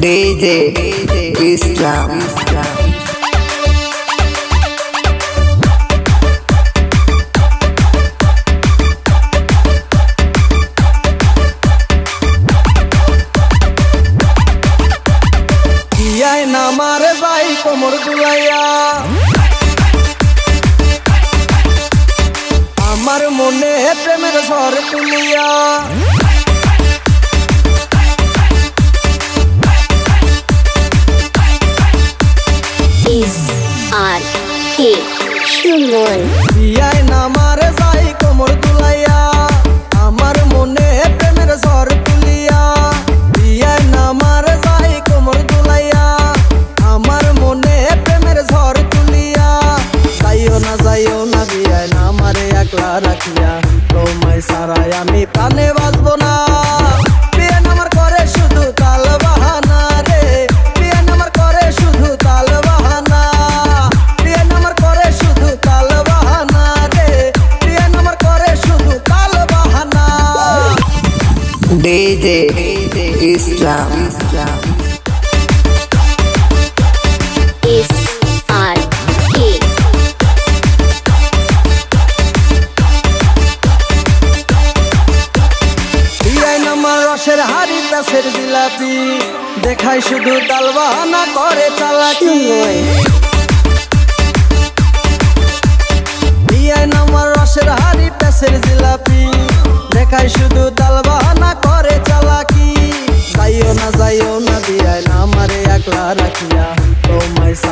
DJ ইসলাম ইয়াই না মারে যাই কোমর দুলাইয়া আমার মনে প্রেমের ঝড় তুলিয়া is R K সুমন। ইয়াই না মারে যাই কোমর দুলাইয়া, আমার মনে প্রেমের ঝড় তুলিয়া। ইয়াই না মারে যাই কোমর দুলাইয়া, আমার মনে প্রেমের ঝড় তুলিয়া। যাইও না যাইও না বিয়াই না মারে একলা রাখিয়া। তোমায় সারাই আমি প্রাণে বাঁচবো না। ইসলাম R K বিয়াইন আমার রসের জিলাপি। শুধু তাল বাহানা করে চালাকি। রসের হাড়ি প্যাসের জিলাপি। দেখাই শুধু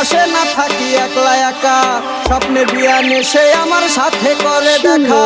আসে না থাকি একলা একা। স্বপ্নে বিয়া নেশে আমার সাথে করে দেখা।